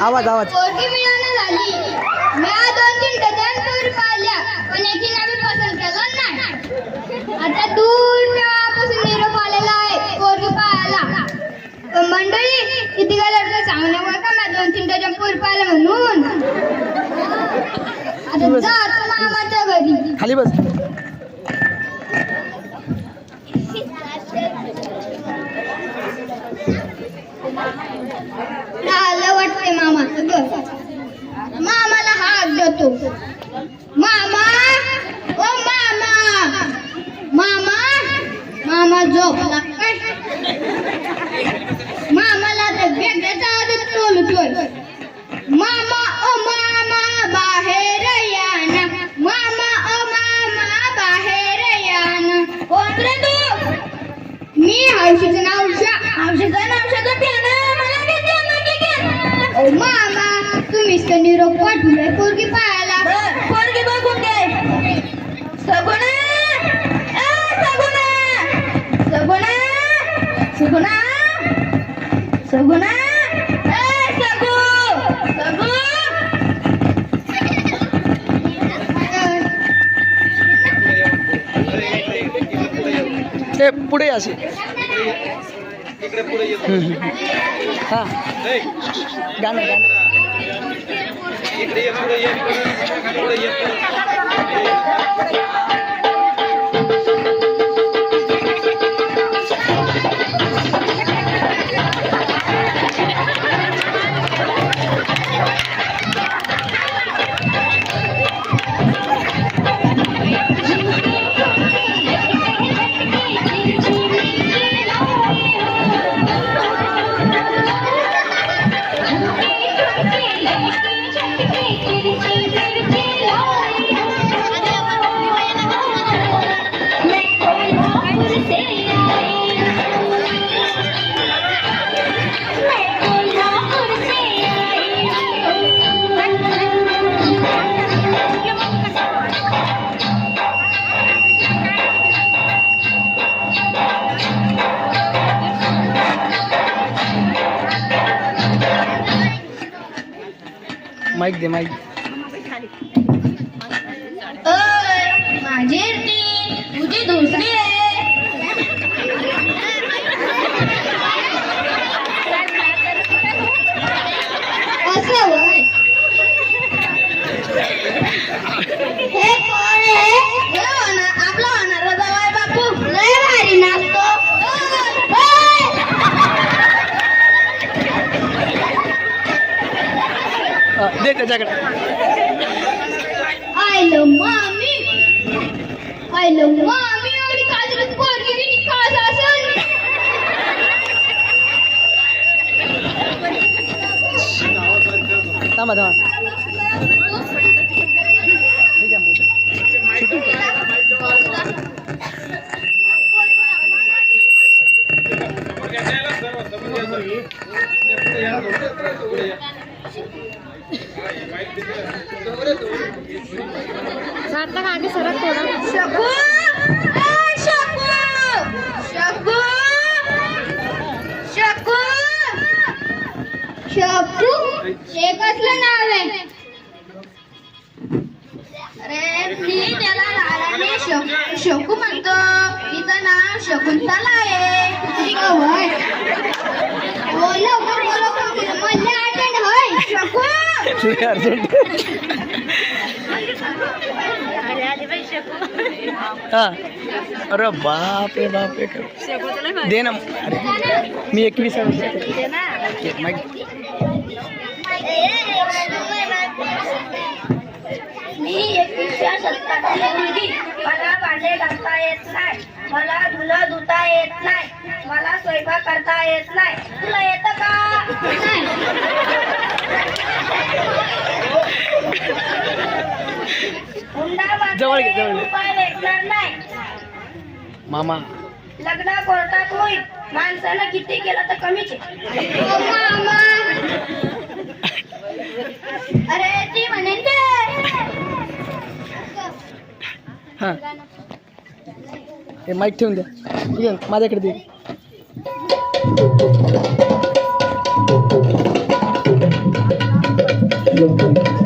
आवाज, आवाज. पोरगी मिळवणं झाली. मी आज दोन तीन डझन टूर पाहिल्या पण याची नवी पसंत केलं नाही. आता दूर तेव्हापासून निरोप आलेला आहे पोरगी पाहायला. पण मंडळी किती काय लढतं सांगू नका का मी दोन तीन डझन पूर पाहिलं म्हणून? आता जातो मामाच्या घरी. खाली बस आलं वाटते मामाचं घर मामाला हात देतो मामा ओ मामा मामा मामा झोपला. काय मामाला तर वेगळ्याचा आदत बोलतोय मामा ओ मामा बाहेर या ना. मामा ओ मामा बाहेर या ना. कोण रे तू मी हौशीचं नाव उषा. हौशीचं नाव शोधत आहे ना. मला घेते ना ठीक ओ मामा तुम्हीच तर निरोप पाठवलाय पोरगी पाहायला सगुणा ए सगू सगू ते पुढे असे हा गाणं गाणं माईक दे माईक माझी ती तुझी दुसरी आहे असं होय हे कोण आहे हे होणार आपला होणारा जवाय बापू लय भारी नाचतो ओय! हा, दे त्याच्याकडे I love mami I love mami एवढी काजरच पोरगी किती खास असेल थांबा थांबा ठीक आहे मोबाईल. शूटिंग कर. शकू ए, शकू शकू शकू शकू हे कसलं नाव आहे. अरे मी त्याला लाडाने शक- शकू म्हणतो. तिचं नाव शकुंतला आहे. होय? हो लवकर बोला कोणती मधल्या अटेंड होय. शकू अर्जंट हा. अरे बाप रे बाप रे दे ना. अरे मी एकवीस मी एकवीसच्या शतकातली मुलगी मला भांडे घालता येत नाही मला धुलं धुता येत नाही मला स्वयंपाक करता येत नाही तुला येतं का हुंडा जवळ घे, जवळ घे. भेटणार नाही मामा. लग्न कोर्टात होईल. माणसानं किती केलं तर कमीच अरे ती म्हणेन ते हां. हे. माईक ठेवून द्या. ठीक आहे माझ्याकडे दे. दिनाज दिनाज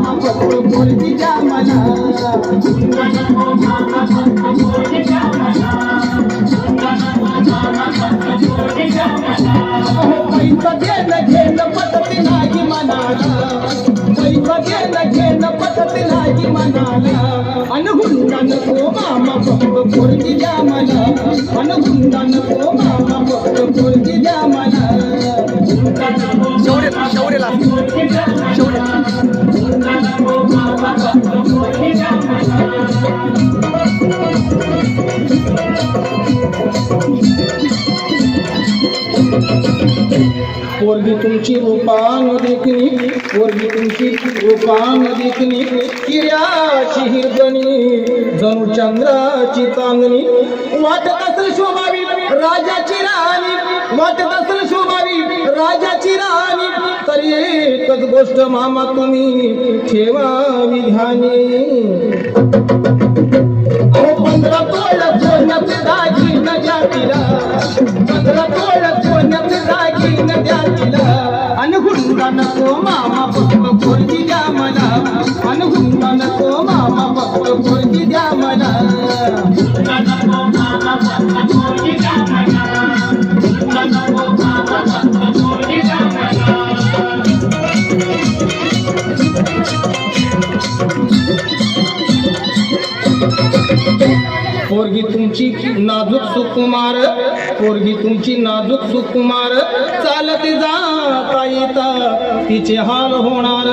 अहो पैसा घेणं घेणं पटत नाही मनाला मामा फक्त पोरगी द्या मला. पोरगी तुमची रूपान देखणी पोरगी तुमची रूपान देखणी किऱ्याची हिरदणी जणू चंद्राची चांदणी. वाटत असेल शोभावी राजाची राणी वाटत असेल शोभावी राजाची राणी. तरी एकच गोष्ट मामा तुम्ही ठेवावी ध्यानी. पंधरा तोळ सोन्याचे दागिन जातीला पंधरा तोळ सोन्याचे दागिन नको मामा फक्त पोरगी द्या मला. अन तो नको मामा फक्त पोरगी तुमची नाजूक सुकुमार पोरगी तुमची नाजूक सुकुमार. चालत जाता येता तिचे हाल होणार.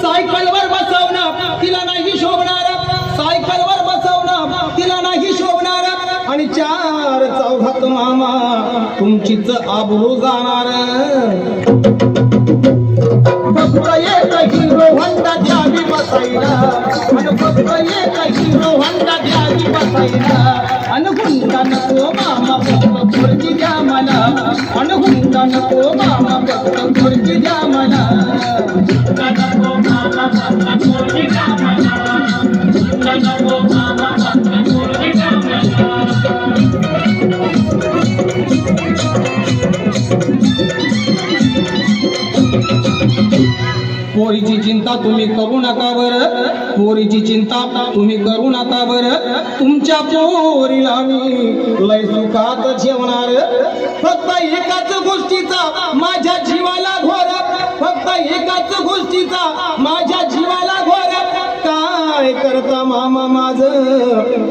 सायकलवर बसवणं तिला नाही शोभणार. सायकलवर बसवणं तिला नाही शोभणार. आणि चार चौघात मामा तुमचीच आबरू जाणार. फक्त एक हिरो होंडा द्यावी बसायला आणि फक्त एक हिरो होंडा द्यावी बसायला अन हुंडा नको मामा फक्त पोरगी द्या मला अन हुंडा नको मामा पोरीची चिंता तुम्ही करू नका बर. पोरीची चिंता तुम्ही करू नका बर. तुमच्या पोरीला मी लय सुखात जेवणार. फक्त एकाच गोष्टीचा माझ्या जीवाला घोर. फक्त एकाच गोष्टीचा माझ्या जीवाला घोर. काय करता मामा माझ?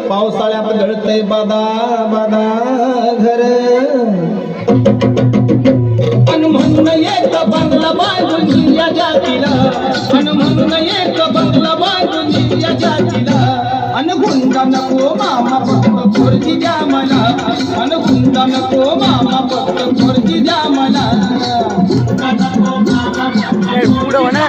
पावसाळ्यात गळतय बादा बादा घर. म्हणून एक बंगला बांधून या जातीला. अन गुंडा नको मामा फक्त पोरगी द्या मला. अन गुंडा नको मामा फक्त पोरगी द्या मला. पुढं म्हणा.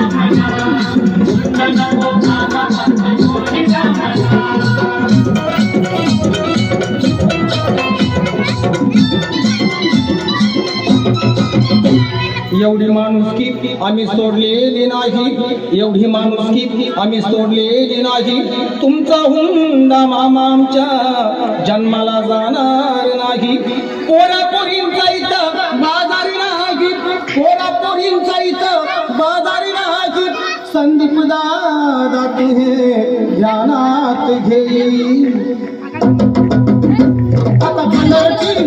एवढी माणुसकी आम्ही सोडलेली नाही. एवढी माणुसकी आम्ही सोडलेली नाही. तुमचा हुंडा मामा आमच्या जन्माला जाणार नाही. कोल्हापुरींचा इथं बाजारी नाही. कोल्हापुरींचा इथं बाजारी नाही. संदीप दादा तुझे ध्यानात घेईल आता कलरची